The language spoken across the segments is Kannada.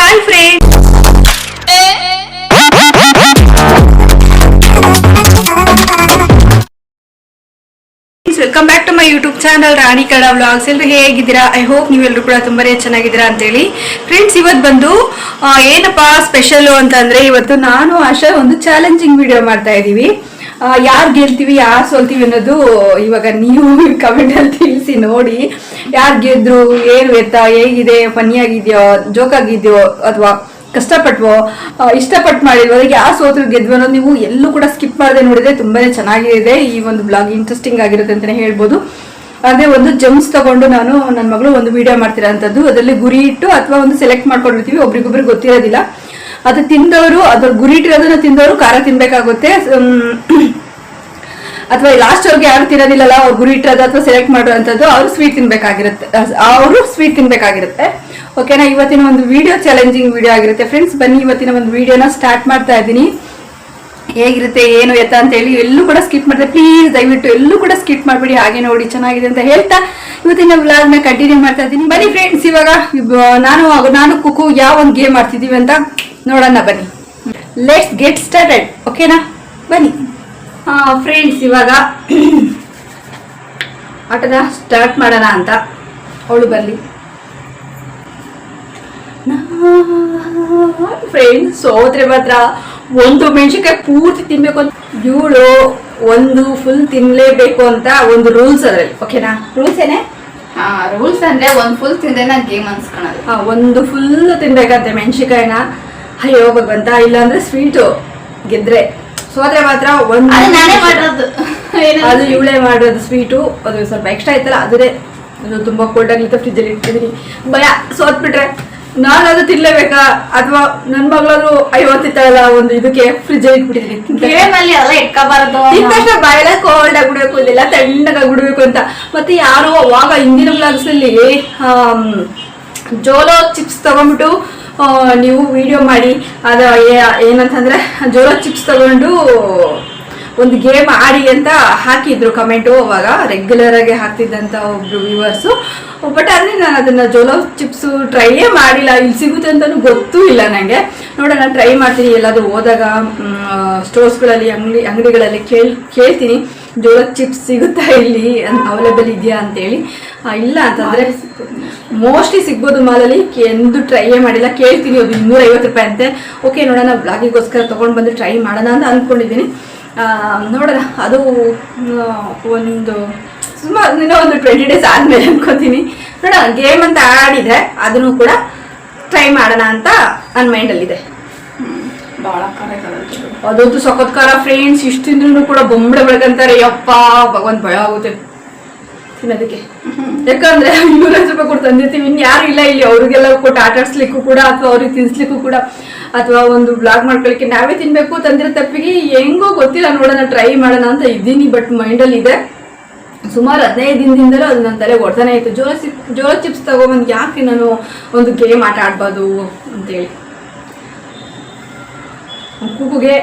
Hi friend welcome back to my YouTube channel Rani ಕಡ ವ್ಲಾಗ್ಸ್ ಎಲ್ಲರೂ ಹೇಗಿದ್ದೀರಾ? ಐ ಹೋಪ್ ನೀವೆಲ್ಲರೂ ಕೂಡ ತುಂಬಾ ಚೆನ್ನಾಗಿದ್ದೀರಾ ಅಂತೇಳಿ. ಫ್ರೆಂಡ್ಸ್ ಇವತ್ತು ಬಂದು ಏನಪ್ಪ ಸ್ಪೆಷಲ್ ಅಂತಂದ್ರೆ ಇವತ್ತು ನಾನು ಆಶಾ ಒಂದು ಚಾಲೆಂಜಿಂಗ್ ವಿಡಿಯೋ ಮಾಡ್ತಾ ಇದ್ದೀವಿ. ಯಾರು ಗೆಲ್ತೀವಿ, ಯಾರು ಸೋಲ್ತೀವಿ ಅನ್ನೋದು ಇವಾಗ ನೀವು ಕಮೆಂಟ್ ಅಲ್ಲಿ ತಿಳಿಸಿ ನೋಡಿ. ಯಾರು ಗೆದ್ರು, ಏನು ಎತ್ತ ಹೇಗಿದೆ ಫನ್ನಿ ಜೋಕಾಗಿದೆಯೋ ಅಥವಾ ಕಷ್ಟಪಟ್ವೋ ಇಷ್ಟಪಟ್ಟು ಮಾಡಿದ್ವೋ ಅದಕ್ಕೆ ಯಾವ ಸೋತ್ರು, ಗೆದ್ವು ಅನ್ನೋದು ನೀವು ಎಲ್ಲೂ ಕೂಡ ಸ್ಕಿಪ್ ಮಾಡದೆ ನೋಡಿದ್ರೆ ತುಂಬಾನೇ ಚೆನ್ನಾಗಿದೆ. ಈ ಒಂದು ಬ್ಲಾಗ್ ಇಂಟ್ರೆಸ್ಟಿಂಗ್ ಆಗಿರುತ್ತೆ ಅಂತಾನೆ ಹೇಳ್ಬೋದು. ಅದೇ ಒಂದು ಜಮ್ಸ್ ತಗೊಂಡು ನಾನು ನನ್ನ ಮಗಳು ಒಂದು ವಿಡಿಯೋ ಮಾಡ್ತಿರೋಂಥದ್ದು. ಅದರಲ್ಲಿ ಗುರಿ ಇಟ್ಟು ಅಥವಾ ಒಂದು ಸೆಲೆಕ್ಟ್ ಮಾಡ್ಕೊಂಡಿರ್ತೀವಿ, ಒಬ್ರಿಗೊಬ್ರಿಗೆ ಗೊತ್ತಿರೋದಿಲ್ಲ. ಅದು ತಿಂದವರು ಅದ್ರ ಗುರಿ ಇಟ್ಟಿರೋದನ್ನ ತಿಂದವರು ಖಾರ ತಿನ್ಬೇಕಾಗುತ್ತೆ. ಅಥವಾ ಲಾಸ್ಟ್ ಅವ್ರಿಗೆ ಯಾರು ತಿನ್ನೋದಿಲ್ಲಲ್ಲ, ಅವ್ರು ಗುರಿ ಇಟ್ಟಿರೋದು ಅಥವಾ ಸೆಲೆಕ್ಟ್ ಮಾಡುವಂಥದ್ದು ಅವ್ರು ಸ್ವೀಟ್ ತಿನ್ಬೇಕಾಗಿರುತ್ತೆ. ಅವರು ಸ್ವೀಟ್ ತಿನ್ಬೇಕಾಗಿರುತ್ತೆ. ಓಕೆನಾ ಇವತ್ತಿನ ಒಂದು ವಿಡಿಯೋ ಚಾಲೆಂಜಿಂಗ್ ವಿಡಿಯೋ ಆಗಿರುತ್ತೆ. ಫ್ರೆಂಡ್ಸ್ ಬನ್ನಿ, ಇವತ್ತಿನ ಒಂದು ವಿಡಿಯೋನ ಸ್ಟಾರ್ಟ್ ಮಾಡ್ತಾ ಇದ್ದೀನಿ. ಹೇಗಿರುತ್ತೆ ಏನು ಎತ್ತ ಅಂತ ಹೇಳಿ ಎಲ್ಲೂ ಕೂಡ ಸ್ಕಿಪ್ ಮಾಡಿದೆ. ಪ್ಲೀಸ್ ದಯವಿಟ್ಟು ಎಲ್ಲೂ ಕೂಡ ಸ್ಕಿಪ್ ಮಾಡಬೇಡಿ ಹಾಗೆ ನೋಡಿ ಚೆನ್ನಾಗಿದೆ ಅಂತ ಹೇಳ್ತಾ ಇವತ್ತಿನ ವ್ಲಾಗ್ನ ಕಂಟಿನ್ಯೂ ಮಾಡ್ತಾ ಇದ್ದೀನಿ. ಬನ್ನಿ ಫ್ರೆಂಡ್ಸ್ ಇವಾಗ ನಾನು ನಾನು ಕುಕು ಯಾವ ಒಂದು ಗೇಮ್ ಆಡ್ತಿದ್ದೀವಿ ಅಂತ ನೋಡೋಣ ಬನ್ನಿ. ಲೆಟ್ಸ್ ಗೆಟ್ ಸ್ಟಾರ್ಟೆಡ್ ಓಕೆನಾ ಬನ್ನಿ. ಫ್ರೆಂಡ್ಸ್ ಇವಾಗ ಆಟದ ಸ್ಟಾರ್ಟ್ ಮಾಡೋಣ ಅಂತ. ಅವಳು ಬರಲಿ. ಫ್ರೆಂಡ್ಸ್ ಹೋದ್ರೆ ಮಾತ್ರ ಒಂದು ಮೆಣಸಿನ್ಕಾಯಿ ಪೂರ್ತಿ ತಿನ್ಬೇಕು ಅಂತ ಇವಳು ಒಂದು ಫುಲ್ ತಿನ್ಲೇಬೇಕು ಅಂತ ಒಂದು ರೂಲ್ಸ್ ಅದ್ರಲ್ಲಿ ಓಕೆನಾ ರೂಲ್ಸ್ ಏನೇ? ರೂಲ್ಸ್ ಅಂದ್ರೆ ಒಂದ್ ಫುಲ್ ತಿಂದ್ರೆ ನಾ ಗೇಮ್ ಅನ್ಸ್ಕೊಳದು ಒಂದು ಫುಲ್ ತಿನ್ಬೇಕಂತೆ ಮೆಣಸಿನ್ಕಾಯಿನ. ಅಯ್ಯೋ ಭಗವಂತ ಇಲ್ಲಾಂದ್ರೆ ಸ್ವೀಟು ಗೆದ್ರೆ. ಸೋದ್ರೆ ಮಾತ್ರ ಒಂದು ಅದು ನಾನೇ ಅದು ಇವಳೇ ಮಾಡೋದು ಸ್ವೀಟು ಅದು ಸ್ವಲ್ಪ ಎಕ್ಸ್ಟ್ರಾ ಆಯ್ತಲ್ಲ ಅದರೇ ಅದು ತುಂಬಾ ಕೋಲ್ಡ್ ಆಗಿತ್ತು ಫ್ರಿಜ್ಜಲ್ಲಿ ಇಟ್ಟಿದ್ದೀನಿ ಭಯ ಸೋತ್ಬಿಟ್ರೆ. ನಾನು ಅದು ತಿನ್ಲೇಬೇಕಾ? ಅಥವಾ ನನ್ನ ಮಗಳಾದ್ರು ಐವತ್ತಿತ್ತಲ್ಲ ಒಂದು ಇದಕ್ಕೆ ಫ್ರಿಜ್ ಇಟ್ಬಿಟ್ಟಿದ್ವಿ ಗೇಮಲ್ಲಿ ಅಲ್ಲಿ ಎಲ್ಲ ಇಟ್ಕೋಬಾರದು ತಿಂದ ಬಾಯಲ್ಲ ಕೋಲ್ಡ್ ಆಗ್ಬಿಡ್ಬೇಕು ಇದೆಲ್ಲ ತಣ್ಣಗಾಗಿ ಬಿಡ್ಬೇಕು ಅಂತ. ಮತ್ತೆ ಯಾರು ಅವಾಗ ಹಿಂದಿನ ಬ್ಲಾಗ್ಸ್ ಅಲ್ಲಿ ಜೋಲೋ ಚಿಪ್ಸ್ ತಗೊಂಡ್ಬಿಟ್ಟು ನೀವು ವಿಡಿಯೋ ಮಾಡಿ ಅದ ಏನಂತಂದ್ರೆ ಜೋಲೋ ಚಿಪ್ಸ್ ತಗೊಂಡು ಒಂದು ಗೇಮ್ ಆಡಿ ಅಂತ ಹಾಕಿದ್ರು ಕಮೆಂಟು ಅವಾಗ. ರೆಗ್ಯುಲರ್ ಆಗಿ ಹಾಕ್ತಿದ್ದಂತ ಒಬ್ರು ವ್ಯೂವರ್ಸು ಬಟ್ ಆದ್ರೆ ನಾನು ಅದನ್ನ ಜೋಲೋ ಚಿಪ್ಸ್ ಟ್ರೈಯೇ ಮಾಡಿಲ್ಲ. ಇಲ್ಲಿ ಸಿಗುತ್ತೆ ಅಂತಲೂ ಗೊತ್ತೂ ಇಲ್ಲ ನನಗೆ ನೋಡೋಣ ಟ್ರೈ ಮಾಡ್ತೀನಿ. ಎಲ್ಲಾದ್ರೂ ಹೋದಾಗ ಸ್ಟೋರ್ಸ್ಗಳಲ್ಲಿ ಅಂಗಡಿ ಅಂಗಡಿಗಳಲ್ಲಿ ಕೇಳ್ ಕೇಳ್ತೀನಿ. ಜೋಳದ ಚಿಪ್ಸ್ ಸಿಗುತ್ತಾ ಇಲ್ಲಿ? ಅವೈಲೇಬಲ್ ಇದೆಯಾ ಅಂತೇಳಿ. ಹೇಳಿ ಇಲ್ಲ ಅಂತಂದ್ರೆ ಮೋಸ್ಟ್ಲಿ ಸಿಗ್ಬೋದು. ಮಾಲಲ್ಲಿ ಎಂದು ಟ್ರೈಯೇ ಮಾಡಿಲ್ಲ. ಕೇಳ್ತೀನಿ ಅದು ಇನ್ನೂರ ಐವತ್ತು ರೂಪಾಯಿ ಅಂತೆ. ಓಕೆ ನೋಡೋಣ ಬ್ಲಾಗಿಗೋಸ್ಕರ ತೊಗೊಂಡು ಬಂದು ಟ್ರೈ ಮಾಡೋಣ ಅಂತ ಅಂದ್ಕೊಂಡಿದ್ದೀನಿ ನೋಡೋಣ ಅದು ಒಂದು ಸುಮಾರು ಇನ್ನೂ ಒಂದು ಟ್ವೆಂಟಿ ಡೇಸ್ ಆದಮೇಲೆ ಅನ್ಕೋತೀನಿ. ನೋಡೋಣ ಗೇಮ್ ಅಂತ ಆಡಿದರೆ ಅದನ್ನು ಕೂಡ ಟ್ರೈ ಮಾಡೋಣ ಅಂತ ನನ್ನ ಮೈಂಡಲ್ಲಿದೆ ಬಹಳ ಕರೆಕ್ಟ್ ಅದಂತೂ ಸಖತ್ಕಾರ ಫ್ರೆಂಡ್ಸ್ ಇಷ್ಟು ತಿಂದ್ರು ಕೂಡ ಬೊಂಬಳೆ ಬೆಳಗಂತಾರೆ ಯಪ್ಪ ಭಗವಂತ ಭಯ ಆಗುತ್ತೆ. ತಿನ್ನೋದಕ್ಕೆ. ಯಾಕಂದ್ರೆ ಇನ್ನೂರೈವತ್ತು ರೂಪಾಯಿ ಕೊಟ್ಟು ತಂದಿರ್ತೀವಿ. ಇನ್ ಯಾರು ಇಲ್ಲ ಇಲ್ಲಿ. ಅವ್ರಿಗೆಲ್ಲ ಕೊಟ್ಟು ಆಟಾಡ್ಸ್ಲಿಕ್ಕೂ ಕೂಡ ಅಥವಾ ಅವ್ರಿಗೆ ತಿನ್ಸ್ಲಿಕ್ಕೂ ಕೂಡ ಅಥವಾ ಒಂದು ಬ್ಲಾಗ್ ಮಾಡ್ಕೊಳ್ಳಿಕ್ಕೆ ನಾವೇ ತಿನ್ಬೇಕು ತಂದಿರೋ ತಪ್ಪಿಗೆ ಹೆಂಗೋ ಗೊತ್ತಿಲ್ಲ ನೋಡೋಣ ಟ್ರೈ ಮಾಡೋಣ ಅಂತ ಇದ್ದೀನಿ ಬಟ್ ಮೈಂಡಲ್ಲಿ ಇದೆ. ಸುಮಾರು ಹದಿನೈದು ದಿನದಿಂದಲೂ ಅದು ನನ್ನ ತಲೆ ಹೊಡ್ತಾನೆ ಇತ್ತು ಜೋಳ ಚಿಪ್ ಜೋಳ ಚಿಪ್ಸ್ ತಗೊಬಂದು ಯಾಕೆ ನಾನು ಒಂದು ಗೇಮ್ ಆಟ ಆಡ್ಬಾರ್ದು ಅಂತೇಳಿ. ಕೂಗುಗೆ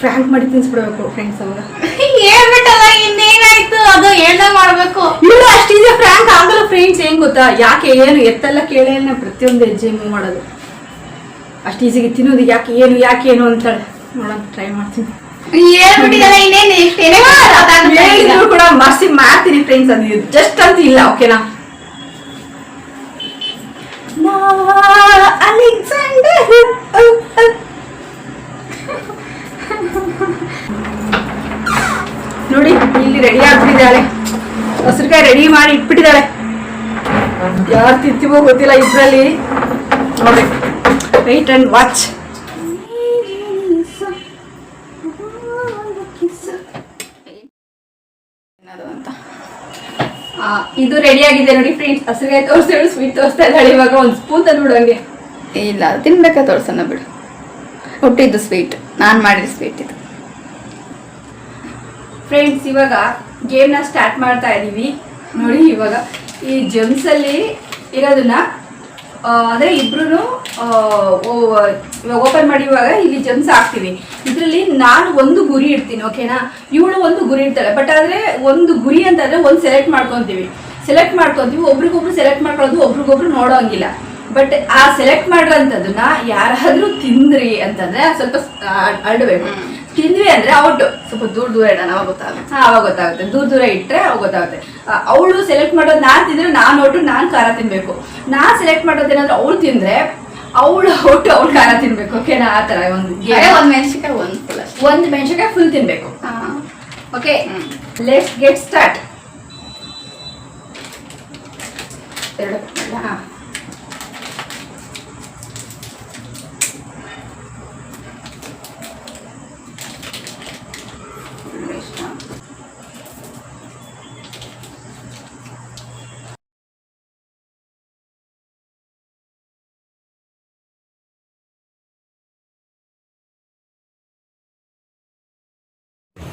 ಫ್ರ್ಯಾಂಕ್ ಮಾಡಿ ತಿನ್ಸ್ಬಿಡ್ಬೇಕು ಫ್ರೆಂಡ್ಸ್ ಅವಾಗ ಹೇಳ್ಬಿಟ್ಟಲ್ಲ ಇನ್ನೇನಾಯ್ತು? ಅದು ಹೇಳ್ದೆ ಮಾಡ್ಬೇಕು. ಇಲ್ಲ ಅಷ್ಟಿದೆ ಫ್ರ್ಯಾಂಕ್ ಆಗಲ್ಲ ಫ್ರೆಂಡ್ಸ್ ಏನ್ ಗೊತ್ತಾ? ಯಾಕೆ ಏನು ಎತ್ತಲ್ಲ ಕೇಳೇ ಪ್ರತಿಯೊಂದು ಹೆಜ್ಜೆ ಮೂವ್ ಮಾಡೋದು. ಅಷ್ಟು ಈಸಿಗೆ ತಿನ್ನೋದು ಯಾಕೆ ಏನು ಯಾಕೆ ಏನು ಅಂತ ನೋಡೋಣ ಟ್ರೈ ಮಾಡ್ತೀನಿ. ಕೂಡ ಮರ್ಸಿ ಮಾಡ್ತೀನಿ ಫ್ರೆಂಡ್ಸ್ ಅದು ಜಸ್ಟ್ ಅಂತ ಇಲ್ಲ ಓಕೆನಾ ಅಲೆಕ್ಸಾಂಡರ್. ನೋಡಿ ಇಲ್ಲಿ ರೆಡಿ ಆಗ್ಬಿಟ್ಟಿದ್ದಾಳೆ. ಹಸಿರುಕಾಯಿ ರೆಡಿ ಮಾಡಿ ಇಟ್ಬಿಟ್ಟಿದ್ದಾಳೆ. ಯಾರು ತಿಂತೀವೋ ಗೊತ್ತಿಲ್ಲ ಇದ್ರಲ್ಲಿ. ನೋಡಿ. ವೈಟ್ ಆ್ಯಂಡ್ ವಾಚ್ ಅಂತ. ಇದು ರೆಡಿ ಆಗಿದೆ ನೋಡಿ ಫ್ರೆಂಡ್ಸ್ ಹಸಿರುಗಾಯಿ ತೋರಿಸ್ತಾಳು ಸ್ವೀಟ್ ತೋರಿಸ್ತಾ ಇದ್ದಾಳೆ ಇವಾಗ ಒಂದು ಸ್ಪೂನ್ ತಂದ್ಬಿಡು ಹಂಗೆ ಇಲ್ಲ ತಿನ್ಬೇಕಾ ತೋರ್ಸೋಣ ಬಿಡು. ಹುಟ್ಟಿದ್ದು ಸ್ವೀಟ್ ನಾನು ಮಾಡಿದ ಸ್ವೀಟ್ ಇದು. ಫ್ರೆಂಡ್ಸ್ ಇವಾಗ ಗೇಮ್ನ ಸ್ಟಾರ್ಟ್ ಮಾಡ್ತಾ ಇದ್ದೀವಿ ನೋಡಿ ಇವಾಗ ಈ ಜಮ್ಸಲ್ಲಿ ಇರೋದನ್ನ ಅಂದ್ರೆ ಇಬ್ರು ಓಪನ್ ಮಾಡಿರುವಾಗ ಇಲ್ಲಿ ಜಮ್ಸ್ ಹಾಕ್ತೀವಿ. ಇದರಲ್ಲಿ ನಾನು ಒಂದು ಗುರಿ ಇಡ್ತೀನಿ ಓಕೆನಾ ಇವಳು ಒಂದು ಗುರಿ ಇಡ್ತಾಳೆ. ಬಟ್ ಆದ್ರೆ ಒಂದು ಗುರಿ ಅಂತಂದರೆ ಒಂದು ಸೆಲೆಕ್ಟ್ ಮಾಡ್ಕೊಂತೀವಿ. ಸೆಲೆಕ್ಟ್ ಮಾಡ್ಕೊಂತೀವಿ, ಒಬ್ರಿಗೊಬ್ರು ಸೆಲೆಕ್ಟ್ ಮಾಡ್ಕೊಳ್ಳೋದು, ಒಬ್ರಿಗೊಬ್ರು ನೋಡೋಂಗಿಲ್ಲ. ಬಟ್ ಆ ಸೆಲೆಕ್ಟ್ ಮಾಡಿರೋಂಥದ್ದನ್ನ ಯಾರಾದರೂ ತಿಂದ್ರಿ ಅಂತಂದ್ರೆ ಸ್ವಲ್ಪ ಅರಡಬೇಕು. ತಿಂದ್ವಿ ಅಂದ್ರೆ ಔಟ್. ಸ್ವಲ್ಪ ದೂರ ದೂರ ಇಡೋಣ ಅವಾಗ ಗೊತ್ತಾಗುತ್ತೆ. ಹಾ ಅವಾಗ ಗೊತ್ತಾಗುತ್ತೆ. ದೂರ ದೂರ ಇಟ್ರೆ ಅವಾಗ ಗೊತ್ತಾಗುತ್ತೆ. ಅವಳು ಸೆಲೆಕ್ಟ್ ಮಾಡೋದು ನಾನು ತಿಂದ್ರೆ ನಾನು ಹೊಟ್ಟು ನಾನು ಖಾರ ತಿನ್ಬೇಕು. ನಾನು ಸೆಲೆಕ್ಟ್ ಮಾಡೋದೇನಂದ್ರೆ ಅವ್ಳು ತಿಂದ್ರೆ ಅವಳು ಔಟ್ ಅವಳು ಖಾರ ತಿನ್ಬೇಕು. ಓಕೆನಾ ಆ ತರ ಒಂದು ಒಂದು ಮೆಣಸಿನ್ಕಾಯಿ ಒಂದ್ ಫುಲ್ ಒಂದು ಮೆಣಸಿನ್ಕಾಯಿ ಫುಲ್ ತಿನ್ಬೇಕು. ಹಾ. ಓಕೆ. ಲೆಟ್ಸ್ ಗೆಟ್ ಸ್ಟಾರ್ಟ್ ಎರಡು ಮಾಡ್ಲಾ? ಎರಡು ಇಷ್ಟ.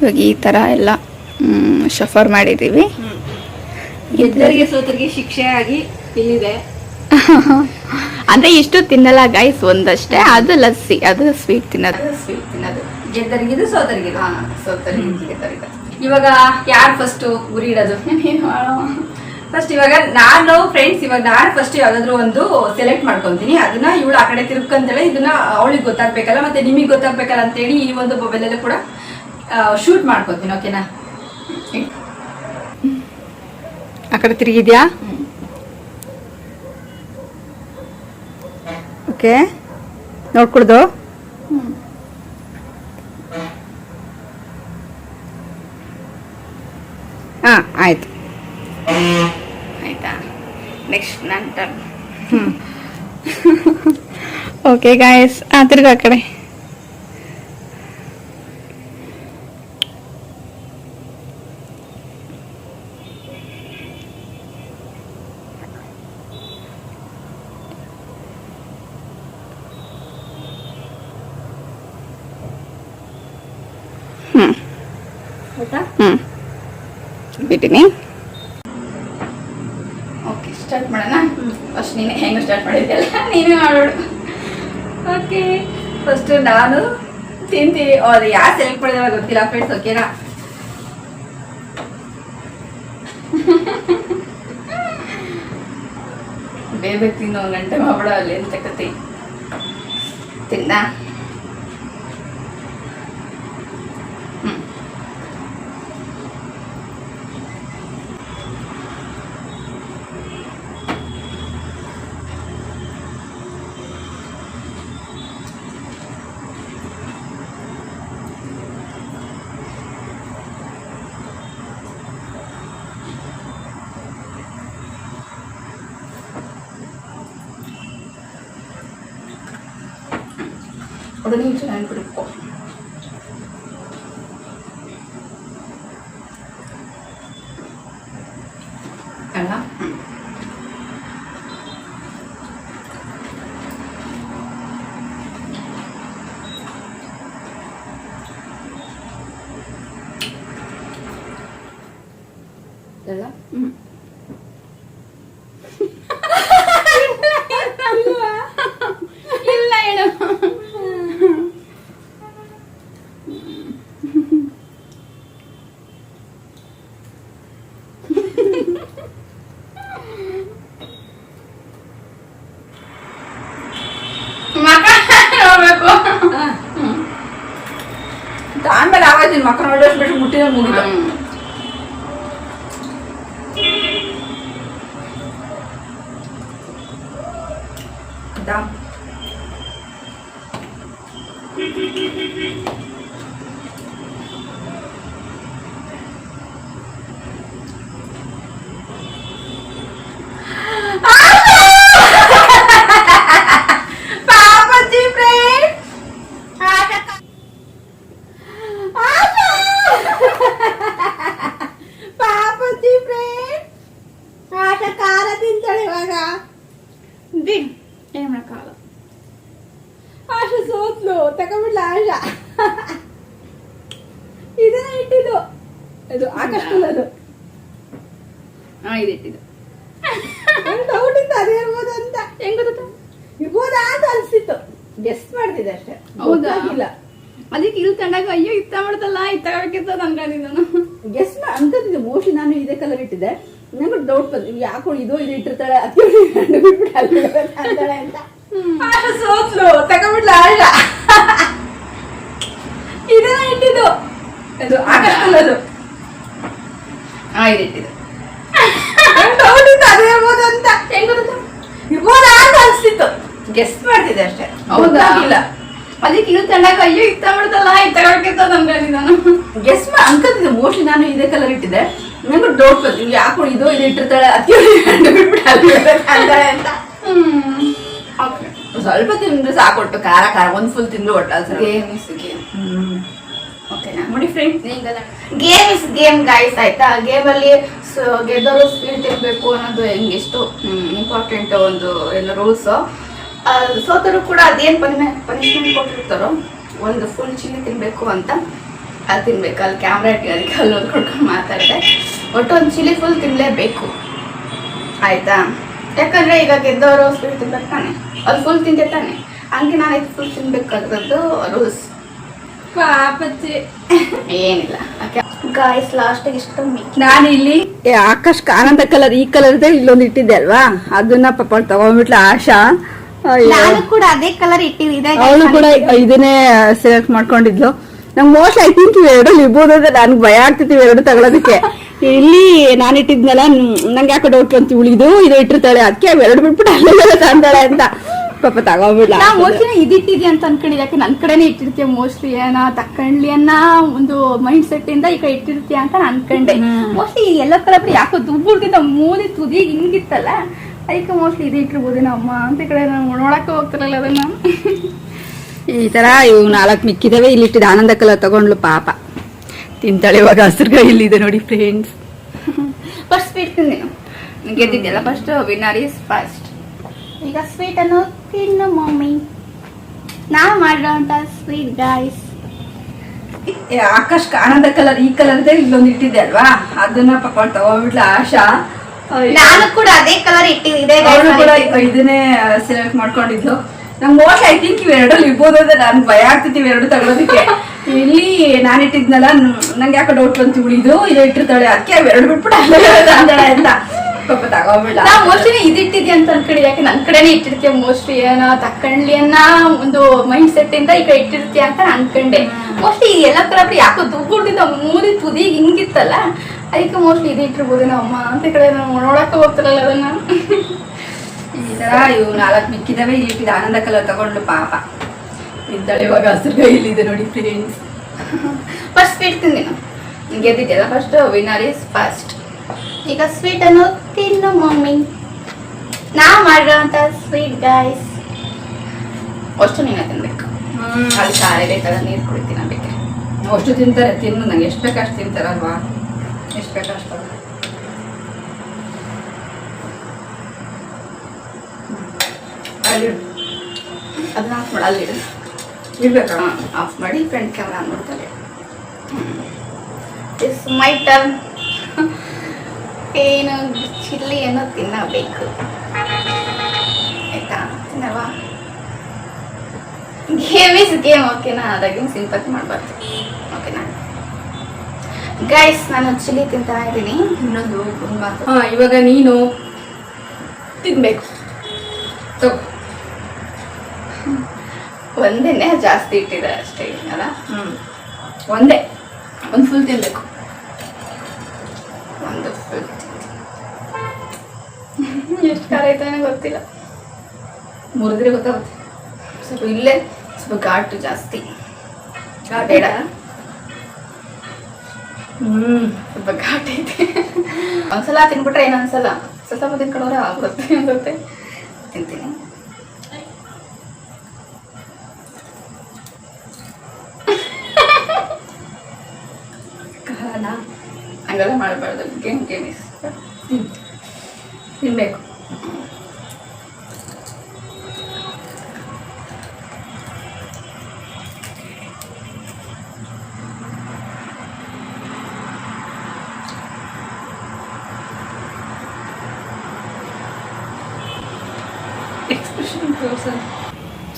ಇವಾಗ ಈ ತರ ಎಲ್ಲ ಶಫರ್ ಮಾಡಿದೀವಿ. ಸೋತರಿಗೆ ಶಿಕ್ಷೆ ಆಗಿ ಇಲ್ಲಿದೆ ಅಂದ್ರೆ ಇಷ್ಟು ತಿನ್ನಲ್ಲ ಗೈಸ್ ಒಂದಷ್ಟೇ. ಅದು ಲಸ್ಸಿ ಅದು ಸ್ವೀಟ್ ತಿನ್ನೋದು. ಸ್ವೀಟ್ ತಿನ್ನೋದು. ಗೆದ್ದರಿಗಿದು ಸೋತರಿಗಿದು. ಹಾ ಸೋತರಿ ಗೆದ್ದರಿಗೆ. ಇವಾಗ ಯಾರು ಫಸ್ಟ್ ಗುರಿ ಇಡೋದು? ಫಸ್ಟ್ ಇವಾಗ ನಾನು ಫ್ರೆಂಡ್ಸ್ ಇವಾಗ ನಾನು ಫಸ್ಟ್ ಯಾವ್ದಾದ್ರು ಒಂದು ಸೆಲೆಕ್ಟ್ ಮಾಡ್ಕೊಂತೀನಿ. ಅದನ್ನ ಇವಳು ಆ ಕಡೆ ತಿರ್ಕೊಂತಾಳೆ ಇದನ್ನ ಅವಳಿಗೆ ಗೊತ್ತಾಗ್ಬೇಕಲ್ಲ ಮತ್ತೆ ನಿಮಗೆ ಗೊತ್ತಾಗ್ಬೇಕಲ್ಲ ಅಂತೇಳಿ ಈ ಒಂದು ಮೊಬೈಲಲ್ಲೂ ಕೂಡ ಶೂಟ್ ಮಾಡ್ಕೊತೀನಿ ಓಕೆನಾ ಆ ಕಡೆ ತಿರುಗಿದ್ಯಾ? ಓಕೆ ನೋಡ್ಕೊಳ್ದು. ಹಾ ಆಯ್ತು. ಆಯ್ತಾ? ನೆಕ್ಸ್ಟ್ ನನ್ನ ಟರ್ನ್ ಓಕೆ ಗಾಯಸ್ ಆ ತಿರ್ಗ ಆ ಕಡೆ ಹ್ಮ್ ಆಯ್ತಾ ಹ್ಮ್ ಬಿಟ್ಟಿನಿ ಓಕೆ ಸ್ಟಾರ್ಟ್ ಮಾಡೋಣ ಫಸ್ಟ್ ನೀನು ಹೆಂಗೆ ಸ್ಟಾರ್ಟ್ ಮಾಡಿದ್ಯಲ್ಲ ನೀನೇ ಮಾಡೋಡು ಓಕೆ ಫಸ್ಟ್ ನಾನು ತಿಂತೀನಿ ಅದು ಯಾರು ಸೆಲೆಕ್ಟ್ ಮಾಡಿದಾರ ಗೊತ್ತಿಲ್ಲ ಫ್ರೆಂಡ್ಸ್ ಓಕೆನಾ ಬೇಗ ತಿನ್ನೋ, ಒಂದು ಗಂಟೆ ಮಾಡ್ಬಿಡ ಅಲ್ಲಿ ಅಂತ ಕತೆ? ತಿಂದ உடனே ஜாயின் கொடுப்போம் ಆಮೇಲೆ ಆವಾಜ್ ನಿನ್ ಮಕ್ಕಳು ನೋಡೋಷ್ಟು ಬಿಟ್ಟು ಮುಟ್ಟಿನ ಮುಗಿದು ಆಯ್ತಾ ಮಾಡಕ್ಕಾಗಲ್ಲ ಆಶಾ ಸೋತ್ಲು ತಗೊಂಬಿಡ್ಲ ಆಶಾ? ಇದನ್ನ ಇಟ್ಟಿದ್ದು. ಇದು ಆಕಾಶ ಅದು ಹಾ ಇದಿಟ್ಟಿದ್ದು ಡೌಟ್ ಇತ್ತು ಅದೇ ಇರ್ಬೋದು ಅಂತ. ಹೆಂಗ್ ಇರ್ಬೋದಾ ಅಂತ ಅನ್ಸಿತ್ತು. ಗೆಸ್ ಮಾಡ್ತಿದ್ದೆ ಅಷ್ಟೇ. ಹೌದಾ? ಆಗಿಲ್ಲ ಅದಕ್ಕೆ ಇಲ್ಲಿ ತಂಡಾಗ ಅಯ್ಯೋ ಇತ್ತ ಮಾಡ್ತಲ್ಲ ಇತ್ತ ಅನ್ಕೊಂಡಿದ್ದು ನಾನು. ಗೆಸ್ ಅಂತದ್ದು ಮೋಸ್ಟ್ಲಿ ನಾನು ಇದೇ ಕಲರ್ ಇಟ್ಟಿದ್ದೆ. ನಂಗೆ ಡೌಟ್ ಬಂತು ಯಾಕೋ ಇದು ಇದು ಇಟ್ಟಿರ್ತಾಳೆ ಅದಕ್ಕೆ ಬಿಟ್ಬಿಟ್ಟು ಅಂತ. ಆಗ ಸೋತ್ಲು ತಗೊಂಡ್ಬಿಟ್ಲ ಆಳ ಇದನ್ನ ಇಟ್ಟಿದ್ದು. ಅದು ಆಗಲ್ಲ ಅದು. ಆ doubt ಇರ್ಬೋದು ಅಂತ. ಹೆಂಗ್ ಗೊತ್ತಾಯ್ತು? ಇರ್ಬೋದಾ ಅಂತ ಅನ್ಸ್ತಿತ್ತು. ಗೆಸ್ ಮಾಡ್ತಿದ್ದೆ ಅಷ್ಟೇ. ಅದಕ್ಕೆ ಇದು ತಣ್ಣಗ ಅಯ್ಯೋ ಇತ್ತ ಇತ್ತ ಕಳ್ಕಿತ್ತ ನಾನು. ಗೆಸ್ ಮಾ ಅನ್ಕೋತಿದ್ದೆ ಮೋಸ್ಟ್ಲಿ ನಾನು ಇದೇ ಕಲರ್ ಇಟ್ಟಿದ್ದೆ. ನಂಗೆ ಡೌಟ್ ಬಂತು. ಯಾಕೋ ಇದು ಇದು ಇಟ್ಟಿರ್ತಾಳೆ ಅದಕ್ಕೆ ಬಿಟ್ಬಿಟ್ಟು ಅಂತ. ಸ್ವಲ್ಪ ತಿಂದ್ರೆ ಸಾಕೊಟ್ಟು ಖಾರ ಖಾರ ಒಂದು ಫುಲ್ ತಿಂದ್ರೆ ಒಟ್ಟು ಗೇಮ್ ಇಸ್ ಗೇಮ್ ಓಕೆನಾ ನೋಡಿ friends game is game guys ಆಯ್ತಾ? ಗೇಮಲ್ಲಿ ಅಲ್ಲಿ ಗೆದ್ದವರು ಸ್ಪೀಡ್ ತಿನ್ಬೇಕು ಅನ್ನೋದು ಹೆಂಗಿಷ್ಟು ಇಂಪಾರ್ಟೆಂಟ್ ಒಂದು ಏನು ರೂಲ್ಸ್ ಸೋತರು ಕೂಡ ಅದೇನ್ ಪನಿಷ್ಮೆಂಟ್ ಕೊಟ್ಟಿರ್ತಾರೋ ಒಂದು ಫುಲ್ ಚಿಲ್ಲಿ ತಿನ್ಬೇಕು ಅಂತ ಅದು ತಿನ್ಬೇಕು. ಅಲ್ಲಿ ಕ್ಯಾಮ್ರಾ ಅದಕ್ಕೆ ಅಲ್ಲಿ ಒಂದು ಮಾತಾಡಿದೆ. ಒಟ್ಟು ಒಂದು ಚಿಲ್ಲಿ ಫುಲ್ ತಿನ್ಲೇಬೇಕು. ಆಯ್ತಾ? ಯಾಕಂದ್ರೆ ಈಗ ಗೆದ್ದವರು ಸ್ವೀಟ್ ತಿನ್ಬೇಕಾನೆ ಅವ್ರು ಅದು ಫುಲ್ ತಿಂತೆ ತಾನೆ. ಹಂಗೆ ನಾನು ಇದು ಫುಲ್ ತಿನ್ಬೇಕಾಗಿರೋದು ರೂಲ್ಸ್ ಪಾಪಚ್ಚಿ. ಏನಿಲ್ಲ. ಗಾಯ್ಸ್ ಲಾಸ್ಟ್ ಇಷ್ಟು ನಾನು ಇಲ್ಲಿ ಆಕಾಶ್ ಆನಂದ ಕಲರ್ ಈ ಕಲರ್ ಇಲ್ಲೊಂದು ಇಟ್ಟಿದ್ದೆ ಅಲ್ವಾ? ಅದನ್ನ ಪಾಪ ತಗೊಂಡ್ಬಿಟ್ಲ ಆಶಾ. ನಾನು ಕೂಡ ಅದೇ ಕಲರ್ ಇಟ್ಟಿದ್ದೆ ಅವಳು ಕೂಡ ಇದನ್ನೇ ಸೆಲೆಕ್ಟ್ ಮಾಡ್ಕೊಂಡಿದ್ಲು. ನಂಗೆ ಮೋಸ್ಟ್ ಐ ಥಿಂಕ್ ಇವೆರಡು ಇರ್ಬೋದು ಅಂತ ನನ್ಗೆ ಭಯ ಆಗ್ತಿತ್ತು ಇವೆರಡು ತಗೊಳೋದಕ್ಕೆ. ಇಲ್ಲಿ ನಾನು ಇಟ್ಟಿದ್ನಲ್ಲ ನಂಗೆ ಯಾಕೆ ಡೌಟ್ ಅಂತ ಉಳಿದು ಇದು ಇಟ್ಟಿರ್ತಾಳೆ ಅದಕ್ಕೆ ಎರಡು ಬಿಟ್ಬಿಟ್ಟು ಅಲ್ಲೇ ತಂದಾಳೆ ಅಂತ. ಪಾಪ ತಗೊಂಡ್ಬಿಡ್ಲ ಮೋಸ್ಟ್ಲಿ ಇದಿಟ್ಟಿದ್ಯ ಅಂತ ಅನ್ಕೊಂಡಿದ್ದೆ ಯಾಕೆ ನನ್ ಕಡೆನೇ ಇಟ್ಟಿರ್ತೀಯ ಮೋಸ್ಟ್ಲಿ ಏನ ತಕೊಂಡ್ಲಿ ಅನ್ನ ಒಂದು ಮೈಂಡ್ ಸೆಟ್ ಇಂದ ಈಗ ಇಟ್ಟಿರ್ತೀಯ ಅಂತ ನಾನು ಅನ್ಕೊಂಡೆ. ಮೋಸ್ಟ್ಲಿ ಎಲ್ಲ ಕಲರ್ ಯಾಕೋ ದುಡ್ಡಿಂದ ಮೂಲಿ ತುದಿ ಹಿಂಗಿತ್ತಲ್ಲ ಅದಕ್ಕೆ ಮೋಸ್ಟ್ಲಿ ಇದು ಇಟ್ಟಿರ್ಬೋದೇನೋ ಅಮ್ಮ ಅಂತ ಈ ಕಡೆ ನಾನು ನೋಡಕ್ಕೆ ಹೋಗ್ತಿರಲ್ಲ ಅದನ್ನ. ಈ ತರ ಇವು ನಾಲ್ಕು ಮಿಕ್ಕಿದಾವೆ ಇಲ್ಲಿ ಇಟ್ಟಿದ್ದ ಆನಂದ ಕಲರ್ ತಗೊಂಡ್ಲು ಪಾಪ. ತಿಂತಾಳೆ ಇವಾಗ ಹಸಿರು ಇಲ್ಲಿದೆ ನೋಡಿ ಫ್ರೆಂಡ್ಸ್ ಫಸ್ಟ್ ಸ್ವೀಟ್ ತಿಂದೇನು ಗೆದ್ದಿದ್ದೆಲ್ಲ ಫಸ್ಟ್ ವಿನ್ನರ್ ಈಸ್ ಫಸ್ಟ್ ಈಗ ಸ್ವೀಟ್ ಅನ್ನು ತಿನ್ನು ಮಮ್ಮಿ. ನಾವು ಮಾಡಿರೋಂಥ ಸ್ವೀಟ್ ಗಾಯ್ಸ್ ಆಕಾಶ್ ಆನಂದ ಕಲರ್ ಈ ಕಲರ್ ಇಲ್ಲೊಂದು ಇಟ್ಟಿದ್ದೆ ಅಲ್ವಾ? ಅದನ್ನ ಪಾಪ ಅವ್ಳ್ ತಗೊಂಡ್ಬಿಟ್ಲ ಆಶಾ. ನಾನು ಕೂಡ ಅದೇ ಕಲರ್ ಇಟ್ಟಿದ್ದೆ ಅವಳು ಕೂಡ ಇದನ್ನೇ ಸೆಲೆಕ್ಟ್ ಮಾಡ್ಕೊಂಡಿದ್ಲು. ನಂಗೆ ಮೋಸ್ಟ್ ಐ ಥಿಂಕ್ ಇವೆರಡಲ್ಲಿ ಇರ್ಬೋದು ಅಂತ ನನ್ಗೆ ಭಯ ಆಗ್ತಿತ್ತು ಇವೆರಡು ತಗೊಳೋದಕ್ಕೆ. ಇಲ್ಲಿ ನಾನಿಟ್ಟಿದ್ನಲ್ಲ ನಂಗೆ ಯಾಕೆ ಡೌಟ್ ಬಂತು ಉಳಿದು ಇದು ಇಟ್ಟಿರ್ತಾಳೆ ಅದಕ್ಕೆ ಎರಡು ಬಿಟ್ಬಿಟ್ಟು ಅಂತ. ಪಾಪ ತಗೋಬಿಡ. ನಾ ಮೋಸ್ಟ್ಲಿ ಅಂತ ಅನ್ಕೊಂಡೆ ಯಾಕೆ ನನ್ ಕಡೆನೇ ಇಟ್ಟಿರ್ತೀಯ ಮೋಸ್ಟ್ಲಿ ಏನೋ ತಕ್ಕಂಡ್ಲಿ ಅನ್ನ ಒಂದು ಮೈಂಡ್ ಸೆಟ್ ಇಂದ ಈಗ ಇಟ್ಟಿರ್ತೀಯ ಅಂತ ಅನ್ಕಂಡೆ. ಮೋಸ್ಟ್ಲಿ ಈ ಎಲ್ಲ ಕಲರ್ ಯಾಕೋ ದುಡ್ಡಿಂದ ಮೂರಿ ತುದಿ ಹಿಂಗಿತ್ತಲ್ಲ ಅದಕ್ಕೆ ಮೋಸ್ಟ್ಲಿ ಇದು ಇಟ್ಟಿರ್ಬೋದೇನೋ ಅಮ್ಮ ಅಂತ ಕಡೆ ನೋಡಕ್ಕೆ ಹೋಗ್ತಿರಲ್ಲ ಅದನ್ನ. ಈ ತರ ಇವು ನಾಲ್ಕು ಮಿಕ್ಕಿದಾವೆ ಇಲ್ಲಿ ಇಟ್ಟಿದ್ದ ಆನಂದ ಕಲರ್ ತಗೊಂಡ್ಲು ಪಾಪ. ಇದ್ದಾಳೆ ಇವಾಗ ಹಸಿರು ಇಲ್ಲಿದೆ ನೋಡಿ ಫ್ರೆಂಡ್ಸ್ ಫಸ್ಟ್ ಸ್ವೀಟ್ ತಿಂದಿನ ಗೆದ್ದಿದ್ದೆಲ್ಲ ಫಸ್ಟ್ ವಿನ್ನರ್ ಇಸ್ ಫಸ್ಟ್ ಈಗ ಸ್ವೀಟ್ ಅನ್ನು ತಿನ್ನು ಮಮ್ಮಿ. ನಾ ಮಾಡಿರೋಂಥ ಸ್ವೀಟ್ ಗಾಯ್ಸ್ ಅಷ್ಟು ನೀನು ತಿನ್ಬೇಕು. ಅಲ್ಲಿ ಸಾರಿದೆ ಥರ ನೀರು ಕುಡಿತೀನಿ ಬೇಕೆ ಅಷ್ಟು ತಿಂತಾರೆ ತಿನ್ನು ನಂಗೆ. ಎಷ್ಟು ಬೇಕು ಅಷ್ಟು ತಿಂತಾರಲ್ವಾ? ಎಷ್ಟು ಬೇಕಷ್ಟು ಅಲ್ಲಿ ಅದನ್ನ ಹಾಕ್ಬಿಡ ಮಾಡಿ ಆಫ್ ಮಾಡಿ ಫ್ರಂಟ್ ಕ್ಯಾಮ್ರಾ ನೋಡ್ತಾರೆ ಇಟ್ಸ್ ಇಸ್ ಮೈ ಟರ್ನ್ ಏನು ಚಿಲ್ಲಿಯನ್ನು ತಿನ್ನಬೇಕು. ಆಯ್ತಾ? ತಿನ್ನವಾ ಗೇಮ್ ಇಸ್ ಗೇಮ್ ಓಕೆನಾ ಅದಾಗಿ ಸಿಂಪತಿ ಮಾಡಬಾರ್ದು. ಓಕೆನಾ ಗೈಸ್ ನಾನು ಚಿಲ್ಲಿ ತಿಂತಾ ಇದ್ದೀನಿ. ಇನ್ನೊಂದು ಮಾತು ಹಾ ಇವಾಗ ನೀನು ತಿನ್ಬೇಕು. ಒಂದೇನೆ ಜಾಸ್ತಿ ಇಟ್ಟಿದ್ದಾರೆ ಅಷ್ಟೇ ಅಲ್ಲ? ಹ್ಮ್. ಒಂದೇ. ಒಂದು ಫುಲ್ ತಿನ್ಬೇಕು. ಒಂದು ಫುಲ್ ಎಷ್ಟು ಖಾರ ಆಯ್ತಾನೆ ಗೊತ್ತಿಲ್ಲ. ಮುರಿದ್ರೆ ಗೊತ್ತಾಗುತ್ತೆ. ಸ್ವಲ್ಪ ಇಲ್ಲೇ ಸ್ವಲ್ಪ ಘಾಟು ಜಾಸ್ತಿ. ಬೇಡ? ಹ್ಮ್ ಸ್ವಲ್ಪ ಘಾಟ್ ಐತೆ. ಒಂದ್ಸಲ ತಿನ್ಬಿಟ್ರೆ ಏನು ಅನ್ಸಲ್ಲ ಸ್ವಲ್ಪ ಸ್ವಲ್ಪ ತಿನ್ಕೊಂಡ್ರೆ ಆಗುತ್ತೆ. ಅನ್ಸುತ್ತೆ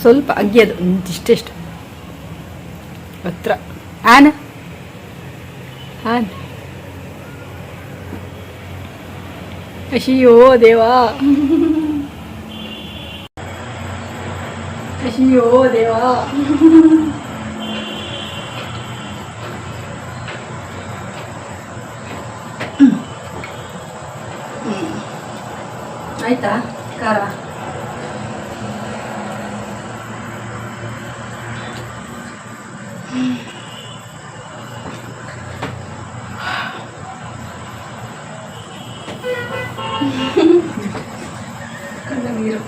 ಸ್ವಲ್ಪ ಅಗ್ಗಿಯದು ಇಷ್ಟೆಷ್ಟು ಹತ್ರ. ಆನ್. ಆನ್. ಅಶಿಯೋ ದೇವಾ. ಅಶಿಯೋ ದೇವಾ. ಆಯ್ತಾ ಖಾರ ಕಣ್ಣ ನೀರು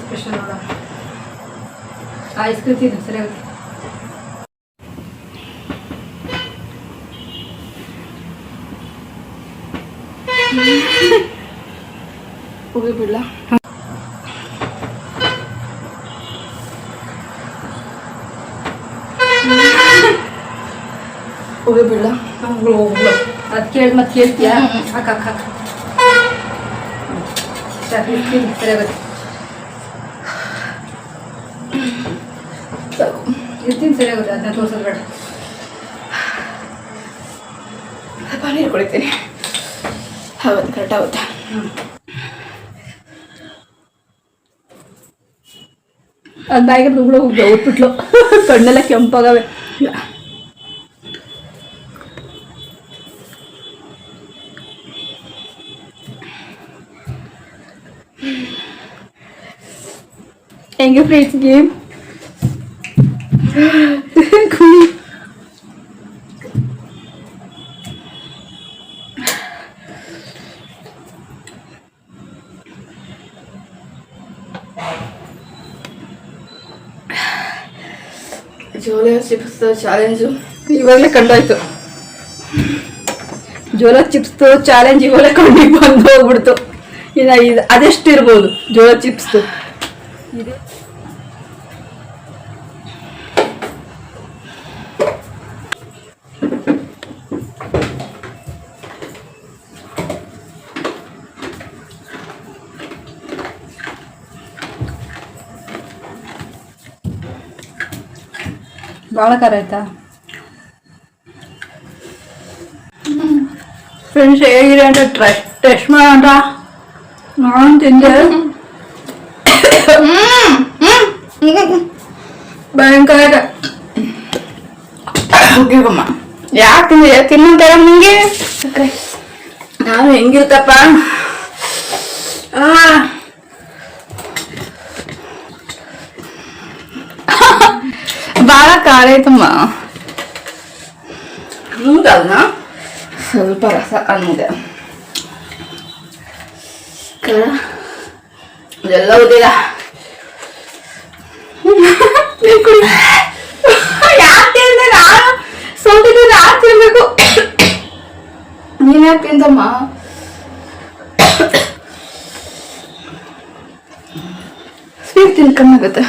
ಸ್ಪೆಷಲ್ ಐಸ್ ಕ್ರೀಮ್ ತಿನ್ನು ಸರಿಯಾಗುತ್ತೆ ಹೋಗಿ ಬಿಡ್ಲಾ ಹೋಗಿ ಬಿಡ್ಲಾ? ಹೋಗ್ಲು ಹೋಗ್ಲು ಅದು ಕೇಳಿ ಮತ್ತೆ ಕೇಳ್ತೀಯಾ? ಹಾಕ ಹಾಕ ಹಾಕ ಸರಿ ತಿನ್ನು ಸರಿಯಾಗುತ್ತೆ ಸಾಕು ಇರ್ತೀನಿ ಸರಿಯಾಗುತ್ತೆ ಅದನ್ನ ತೋರಿಸೋದು ಬೇಡ ಸ್ವಲ್ಪ ನೀರು ಕುಡಿತೀನಿ ಹೌದು ಕರೆಕ್ಟ್ ಆಗುತ್ತೆ ಅದು ಬಾಯಿಗೆ ದುಗ್ಳು ಹೋಗಿ ಉಟ್ಬಿಟ್ಲು ಕಣ್ಣೆಲ್ಲ ಕೆಂಪಾಗವೆ ಹೆಂಗೆ ಫ್ರೆಂಡ್ಸ್ ಗೇಮ್ ಜೋಲೆ ಚಿಪ್ಸ್ ಚಾಲೆಂಜು ಇವಾಗಲೇ ಕಂಡಾಯ್ತು ಜೋಳ ಚಿಪ್ಸ್ದು ಚಾಲೆಂಜ್ ಇವಾಗಲೇ ಕಣ್ಣಿಗೆ ಬಂದು ಹೋಗ್ಬಿಡ್ತು ಇನ್ನು ಇದು ಅದೆಷ್ಟು ಇರ್ಬೋದು ಜೋಳ ಚಿಪ್ಸ್ದು ಇದು ಭಾಳ ಖಾರ ಆಯ್ತಾ ಫ್ರೆಂಡ್ಸ್ ಹೇಗಿದೆ ಅಂತ ಟ್ರಸ್ಟ್ ಟೆಸ್ಟ್ ಮಾಡೋಣ ನಾನು ತಿಂದೆ ಭಯಂಕರ ಇದೆ ಹೋಗಿಗಮ್ಮ ಯಾಕೆ ತಿನ್ನಂತಾರ ನಿಂಗೆ ಸಕ್ಕರೆ ನಾನು ಹೆಂಗಿರ್ತಪ್ಪ ಆ, ಭಾಳ ಖಾರ ಐತಮ್ಮ. ಹೌದಲ್ನ ಸ್ವಲ್ಪ ರಸ ಅನ್ನೋದೆ. ಖಾರ? ಇದೆಲ್ಲ ಓದಿಲ್ಲ ಯಾಕೆ ಅಂದ್ರೆ ನಾನು? ಸೋತಿದ್ದು ಯಾಕೆ ತಿನ್ಬೇಕು. ನೀನ್ ಯಾಕೆ ತಿಂದಮ್ಮ? ಸ್ವೀಟ್ ತಿನ್ಕೊಂಡಾಗತ್ತೆ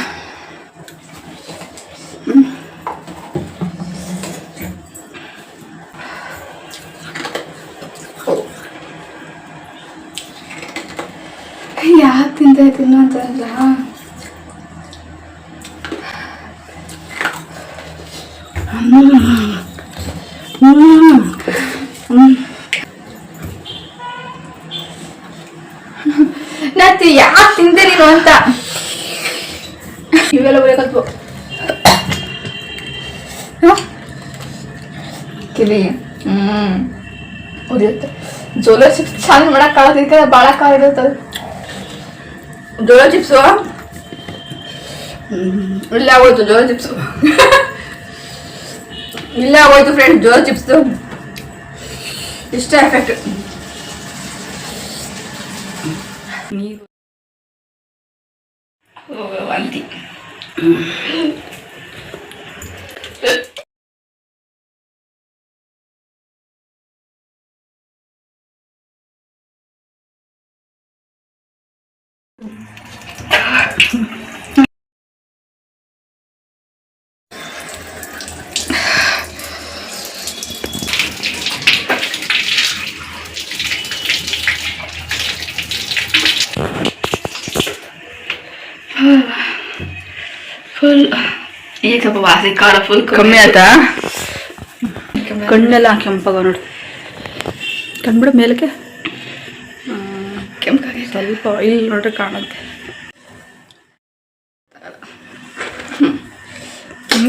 ಯಾಕೆ ತಿಂದೆ ತಿನ್ನು ಅಂತಲ್ಲ ನಾತಿ ಯಾಕೆ ತಿಂದೆ ನೀನು ಅಂತ ಇವೆಲ್ಲ ಬೇಕಲ್ವ ಕಿವಿ ಹ್ಮ್ ಉರಿಯುತ್ತೆ ಜೋಲ ಚಿಪ್ಸ್ ಚಂದ ಮಾಡಕ್ ಆಗತ್ತೆ ಭಾಳ ಕಾಲ ಇರುತ್ತೆ ಜೋಲೋ ಚಿಪ್ಸು ಇಲ್ಲ ಆಗೋಯ್ತು ಜೋಳ ಚಿಪ್ಸು ಇಲ್ಲ ಆಗೋಯ್ತು ಫ್ರೆಂಡ್ಸ್ ಜೋಳ ಚಿಪ್ಸ್ದು ಇಷ್ಟ ಎಫೆಕ್ಟ್ ನೀರು ವಾಂತಿ ಫುಲ್ ಈಗ ಸ್ವಲ್ಪ ವಾಸಿ ಖಾರ ಫುಲ್ ಕಮ್ಮಿ ಆಯ್ತಾ? ಕಣ್ಣೆಲ್ಲ ಕೆಂಪಾಗ ನೋಡಿ. ಕಣ್ಬಿಡ ಮೇಲಕ್ಕೆ. ಸ್ವಲ್ಪ ಇಲ್ಲಿ ನೋಡ್ರಿ ಕಾಣುತ್ತೆ.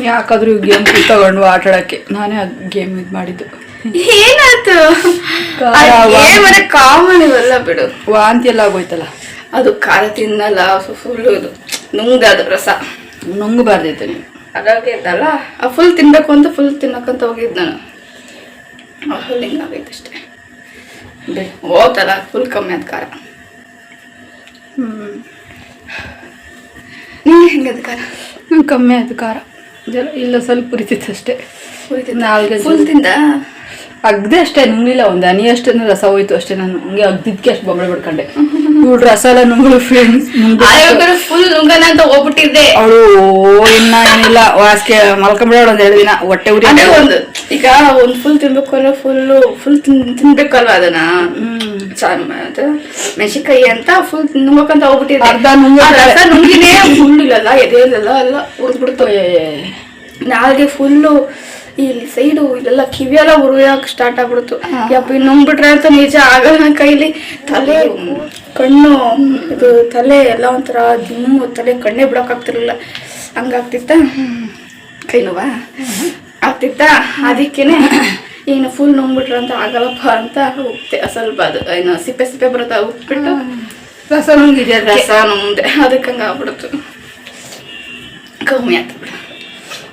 ಯಾಕಾದ್ರೂ ಗೇಮ್ ತಗೊಂಡು ಆಟ ಆಡಕ್ಕೆ ನಾನೇ ಗೇಮ್ ಇದು ಮಾಡಿದ್ದು. ಏನಾಯ್ತು? ಕಾಮನ್ ಇವೆಲ್ಲ ಬಿಡು. ವಾಂತಿ ಎಲ್ಲ ಆಗೋಯ್ತಲ್ಲ? ಅದು ಖಾರ ತಿನ್ನಲ್ಲ ಫುಲ್ ಇದು. ನುಂಗ್ದೆ ಅದು ರಸ. ನುಂಗಬಾರ್ದಿತ್ತು ನೀವು. ಅದಾಗೆ ಇದ್ದಲ್ಲ ಆ ಫುಲ್ ತಿನ್ಬೇಕು ಅಂತ ಫುಲ್ ತಿನ್ನಕ್ಕಂತ ಹೋಗಿದ್ ನಾನು. ಫುಲ್ ಹಿಂಗಾಗೈತೆ ಅಷ್ಟೇ. ಬಿಡು. ಹೋತಲ್ಲ ಫುಲ್ ಕಮ್ಮಿ ಆದ ಖಾರ. ನಿಂಗೆ ಹೆಂಗದ ಖಾರ? ಕಮ್ಮಿ ಆಯ್ತು ಖಾರ. ಜರ- ಇಲ್ಲ ಸ್ವಲ್ಪ ಉರಿತಿತ್ತು ಅಷ್ಟೇ. ನಾಲ್ಗೆ ಫುಲ್ ತಿಂದ? ಅಗ್ದೆ ಅಷ್ಟೇ ನುಂಗಿಲ್ಲ ಒಂದು ಅನಿ ಅಷ್ಟೇ ರಸ ಹೋಯ್ತು ಅಷ್ಟೇ ನಾನು. ಹಂಗೆ ಅಗ್ದಿದ್ಕೆ ಅಷ್ಟು ಬೊಂಬೆ ಬಿಡ್ಕೊಂಡೆ. ಇವ್ಳು ರಸ ಎಲ್ಲ ನುಂಗ್ಳು ಫ್ರೆಂಡ್ಸ್ ಫುಲ್ ನುಂಗನ ಅಂತ ಹೋಗ್ಬಿಟ್ಟಿದ್ದೆ. ಅವಳು ಇನ್ನ ಏನಿಲ್ಲ. ವಾಸ್ಕೆ ಮಲ್ಕೊಂಬಿಡೋಳು ಒಂದ್ ಎರಡು ದಿನ. ಹೊಟ್ಟೆ ಉರಿ ಒಂದು ಈಗ ಒಂದ್ ಫುಲ್ ತಿನ್ಬೇಕು ಅಂದ್ರೆ ಫುಲ್ ಫುಲ್ ತಿನ್ಬೇಕಲ್ವಾ ಅದನ್ನ? ಚಾನ್ ಅದು ಮೆಣಸಿನ್ಕಾಯಿ ಅಂತ ಫುಲ್ ನುಂಗಕ್ಕಂತ ಹೋಗ್ಬಿಟ್ಟಿದ್ದೆ. ಅರ್ಧ ನುಂಗಿ ರಸ ನುಂಗಿನೇ ಫುಲ್ ಇಲ್ಲಲ್ಲ ಎದೆಯಲ್ಲೆಲ್ಲ ಎಲ್ಲ ಉರಿದ್ಬಿಡ್ತು. ನಾಲ್ಗೆ ಫುಲ್ಲು ಇಲ್ಲಿ ಸೈಡು ಇಲ್ಲೆಲ್ಲ ಕಿವಿಯೆಲ್ಲ ಉರಿಯೋಕೆ ಸ್ಟಾರ್ಟ್ ಆಗ್ಬಿಡ್ತು. ಯಪ್ಪ ಇನ್ನು ನುಂಗ್ಬಿಟ್ರೆ ಅಂತ ನಿಜ ಆಗಲ್ಲ ನನ್ನ ಕೈಲಿ. ತಲೆ ಕಣ್ಣು ಇದು ತಲೆ ಎಲ್ಲ ಒಂಥರ ದಿಮ್ಮು ತಲೆ ಕಣ್ಣೇ ಬಿಡೋಕ್ಕಾಗ್ತಿರಲಿಲ್ಲ ಹಂಗಾಗ್ತಿತ್ತ? ಕೈ ನೋವಾ? ಆಗ್ತಿತ್ತ? ಅದಕ್ಕೇನೆ ಏನು ಫುಲ್ ನುಂಗ್ಬಿಟ್ರೆ ಅಂತ ಆಗಲ್ಲಪ್ಪ ಅಂತ ಉಪ್ತೆ ಸ್ವಲ್ಪ ಅದು ಏನು ಸಿಪ್ಪೆ ಸಿಪ್ಪೆ ಬರುತ್ತೆ? ಉಪ್ಪಿಟ್ಟು? ರಸ ನುಂಗಿದೆ ರಸ ನೋಂದೆ ಅದಕ್ಕೆ ಹಂಗೆ ಆಗ್ಬಿಡ್ತು ಕಮ್ಮಿ ಆಗ್ತಿಬಿಡ ಬಿಡು.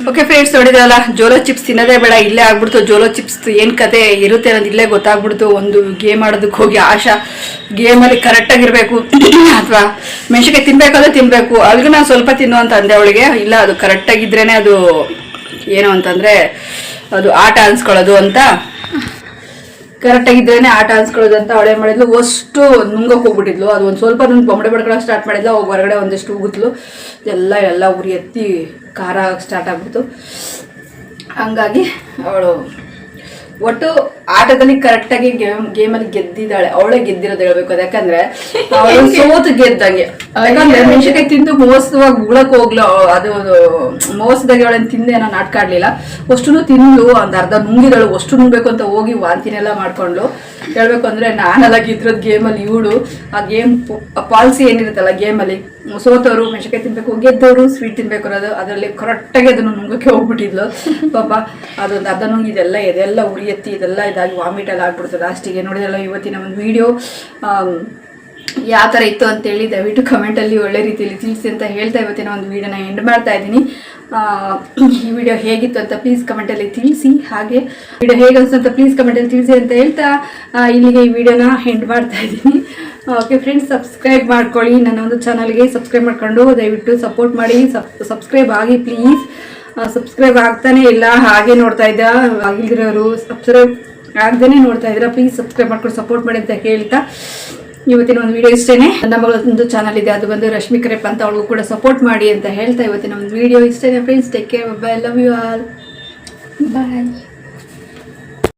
ಓಕೆ ಫ್ರೆಂಡ್ಸ್ ನೋಡಿದ್ರಲ್ಲ, ಜೋಲೋ ಚಿಪ್ಸ್ ತಿನ್ನೋದೇ ಬೇಡ, ಇಲ್ಲೇ ಆಗ್ಬಿಡ್ತು. ಜೋಲೋ ಚಿಪ್ಸ್ ಏನು ಕತೆ ಇರುತ್ತೆ ಅನ್ನೋದು ಇಲ್ಲೇ ಗೊತ್ತಾಗ್ಬಿಡ್ತು. ಒಂದು ಗೇಮ್ ಆಡೋದಕ್ಕೆ ಹೋಗಿ ಆಶಾ ಗೇಮಲ್ಲಿ ಕರೆಕ್ಟಾಗಿರಬೇಕು ಅಥವಾ ಮೆಣಸಿಗೆ ತಿನ್ನಬೇಕಾದ್ರೆ ತಿನ್ನಬೇಕು ಅಲ್ಲಿಗೆ ನಾನು ಸ್ವಲ್ಪ ತಿನ್ನು ಅಂತ ಅಂದೆ ಅವಳಿಗೆ. ಇಲ್ಲ, ಅದು ಕರೆಕ್ಟಾಗಿದ್ರೇ ಅದು ಏನು ಅಂತಂದ್ರೆ ಅದು ಆಟ ಅನ್ಸ್ಕೊಳ್ಳೋದು ಅಂತ. ಕರೆಕ್ಟ್ ಆಗಿದ್ರೇನೆ ಆಟ ಅನ್ಸ್ಕೊಳ್ಳೋದು ಅಂತ ಅವಳೆ ಮಾಡಿದ್ಲು. ಅಷ್ಟು ನುಂಗಕ್ಕೆ ಹೋಗ್ಬಿಟ್ಟಿದ್ಲು. ಅದು ಒಂದು ಸ್ವಲ್ಪ ನುಂಗ್ ಬೊಂಬಡೆ ಬಡ್ಕೊಳಕ್ಕೆ ಸ್ಟಾರ್ಟ್ ಮಾಡಿದ್ಲು. ಅವಾಗ ಹೊರಗಡೆ ಒಂದಿಷ್ಟು ಉಗುತ್ಲು ಎಲ್ಲ ಎಲ್ಲ ಉರಿ ಎತ್ತಿ ಖಾರ ಸ್ಟಾರ್ಟ್ ಆಗ್ಬಿಡ್ತು. ಹಂಗಾಗಿ ಅವಳು ಒಟ್ಟು ಆಟದಲ್ಲಿ ಕರೆಕ್ಟಾಗಿ ಗೇಮ್ ಅಲ್ಲಿ ಗೆದ್ದಿದ್ದಾಳೆ. ಅವಳೇ ಗೆದ್ದಿರೋದು ಹೇಳ್ಬೇಕು. ಯಾಕಂದ್ರೆ ಅವಳು ಸೋತು ಗೆದ್ದಂಗೆ. ಯಾಕಂದ್ರೆ ಮೆಣಸಿನಕಾಯಿ ತಿಂದು ಮೋಸವಾಗಿ ಉಳಕ್ ಹೋಗ್ಲು. ಅದು ಮೋಸದಾಗ ಅವಳೇನು ತಿಂದೆ ನಾನು ನಾಟಕ ಆಡ್ಲಿಲ್ಲ. ಅಷ್ಟು ತಿಂದು ಒಂದ್ ಅರ್ಧ ನುಂಗಿದಳು. ಅಷ್ಟು ನುಂಗ್ಬೇಕು ಅಂತ ಹೋಗಿ ವಾಂತಿನೆಲ್ಲ ಮಾಡ್ಕೊಂಡ್ಲು. ಹೇಳ್ಬೇಕು ಅಂದ್ರೆ ನಾನೆಲ್ಲ ಗೇಮ್ ಗೇಮಲ್ಲಿ ಇವಳು. ಆ ಗೇಮ್ ಪಾಲಿಸಿ ಏನಿರುತ್ತಲ್ಲ ಗೇಮಲ್ಲಿ ಸೋತವರು ಮೆಣಸಿನ್ಕಾಯಿ ತಿನ್ಬೇಕು ಗೆದ್ದವರು ಸ್ವೀಟ್ ತಿನ್ಬೇಕು ಅನ್ನೋದು, ಅದರಲ್ಲಿ ಕರೆಕ್ಟಾಗಿ ಅದನ್ನು ನುಂಗಕ್ಕೆ ಹೋಗ್ಬಿಟ್ಟಿದ್ಲು. ಪಾಪ, ಅದೊಂದು ಅದನ್ನು ಇದೆಲ್ಲ ಇದೆಲ್ಲ ಉರಿ ಎತ್ತಿ ಇದೆಲ್ಲ ಇದಾಗಿ ವಾಮಿಟ್ ಎಲ್ಲ ಆಗ್ಬಿಡ್ತು ಲಾಸ್ಟಿಗೆ ನೋಡಿದಲ್ಲ ಇವತ್ತಿನ ಒಂದು ವಿಡಿಯೋ ಯಾವ ಥರ ಇತ್ತು ಅಂತೇಳಿ ದಯವಿಟ್ಟು ಕಮೆಂಟಲ್ಲಿ ಒಳ್ಳೆ ರೀತಿಯಲ್ಲಿ ತಿಳಿಸಿ ಅಂತ ಹೇಳ್ತಾ ಇವತ್ತಿನ ಒಂದು ವಿಡಿಯೋನ ಎಂಡ್ ಮಾಡ್ತಾ ಇದ್ದೀನಿ. ಈ ವಿಡಿಯೋ ಹೇಗಿತ್ತು ಅಂತ ಪ್ಲೀಸ್ ಕಮೆಂಟಲ್ಲಿ ತಿಳಿಸಿ. ಹಾಗೆ ವಿಡಿಯೋ ಹೇಗೆ ಅಂತ ಪ್ಲೀಸ್ ಕಮೆಂಟಲ್ಲಿ ತಿಳಿಸಿ ಅಂತ ಹೇಳ್ತಾ ಇಲ್ಲಿಗೆ ಈ ವಿಡಿಯೋನ ಎಂಡ್ ಮಾಡ್ತಾ ಇದ್ದೀನಿ. ಓಕೆ ಫ್ರೆಂಡ್ಸ್ ಸಬ್ಸ್ಕ್ರೈಬ್ ಮಾಡ್ಕೊಳ್ಳಿ. ನನ್ನ ಒಂದು ಚಾನಲ್ಗೆ ಸಬ್ಸ್ಕ್ರೈಬ್ ಮಾಡ್ಕೊಂಡು ದಯವಿಟ್ಟು ಸಪೋರ್ಟ್ ಮಾಡಿ. ಸಬ್ಸ್ಕ್ರೈಬ್ ಆಗಿ ಪ್ಲೀಸ್ ಸಬ್ಸ್ಕ್ರೈಬ್ ಆಗ್ತಾನೆ ಇಲ್ಲ, ಹಾಗೆ ನೋಡ್ತಾ ಇದ್ದ, ಆಗಿಲ್ದಿರೋರು ಸಬ್ಸ್ಕ್ರೈಬ್ ಆಗ್ದೇ ನೋಡ್ತಾ ಇದ್ದೀರಾ ಪ್ಲೀಸ್ ಸಬ್ಸ್ಕ್ರೈಬ್ ಮಾಡ್ಕೊಂಡು ಸಪೋರ್ಟ್ ಮಾಡಿ ಅಂತ ಹೇಳ್ತಾ ಇವತ್ತಿನ ಒಂದು ವಿಡಿಯೋ ಇಷ್ಟೇನೆ. ನಮ್ಮ ಒಂದು ಚಾನಲ್ ಇದೆ, ಅದು ಬಂದು ರಶ್ಮಿ ಕರೆಪ್ ಅಂತ ಅವಳಿಗೂ ಕೂಡ ಸಪೋರ್ಟ್ ಮಾಡಿ ಅಂತ ಹೇಳ್ತಾ ಇವತ್ತಿನ ಒಂದು ವಿಡಿಯೋ ಇಷ್ಟೇ friends take care bye love you all bye